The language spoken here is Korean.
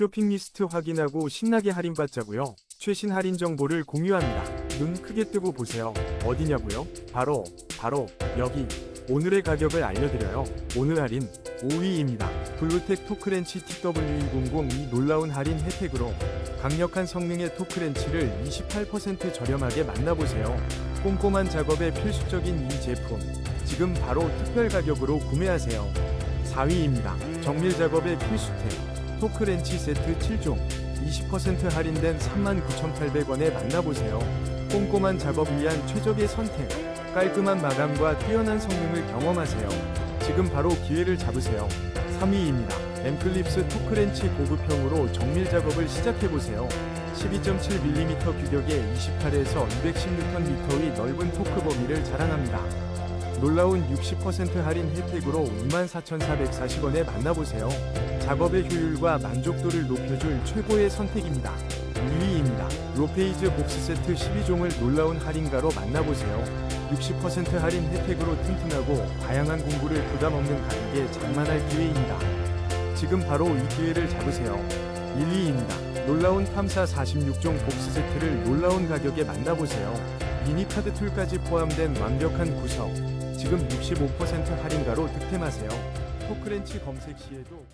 쇼핑 리스트 확인하고 신나게 할인받자고요. 최신 할인 정보를 공유합니다. 눈 크게 뜨고 보세요. 어디냐고요? 바로 바로 여기. 오늘의 가격을 알려드려요. 오늘 할인 5위입니다. 블루텍 토크렌치 TW200 이 놀라운 할인 혜택으로 강력한 성능의 토크렌치를 28% 저렴하게 만나보세요. 꼼꼼한 작업에 필수적인 이 제품 지금 바로 특별 가격으로 구매하세요. 4위입니다. 정밀 작업의 필수템 토크렌치 세트 7종 20% 할인된 39,800원에 만나보세요. 꼼꼼한 작업 위한 최적의 선택 깔끔한 마감과 뛰어난 성능을 경험하세요. 지금 바로 기회를 잡으세요. 3위입니다. 엠클립스 토크렌치 고급형으로 정밀 작업을 시작해보세요. 12.7mm 규격의 28에서 216N의 넓은 토크 범위를 자랑합니다. 놀라운 60% 할인 혜택으로 24,440원에 만나보세요. 작업의 효율과 만족도를 높여줄 최고의 선택입니다. 2위입니다. 로페이즈 복스 세트 12종을 놀라운 할인가로 만나보세요. 60% 할인 혜택으로 튼튼하고 다양한 공구를 부담 없는 가격에 장만할 기회입니다. 지금 바로 이 기회를 잡으세요. 1위입니다. 놀라운 탐사 46종 복스 세트를 놀라운 가격에 만나보세요. 미니 카드 툴까지 포함된 완벽한 구성. 지금 65% 할인가로 득템하세요. 토크렌치 검색 시에도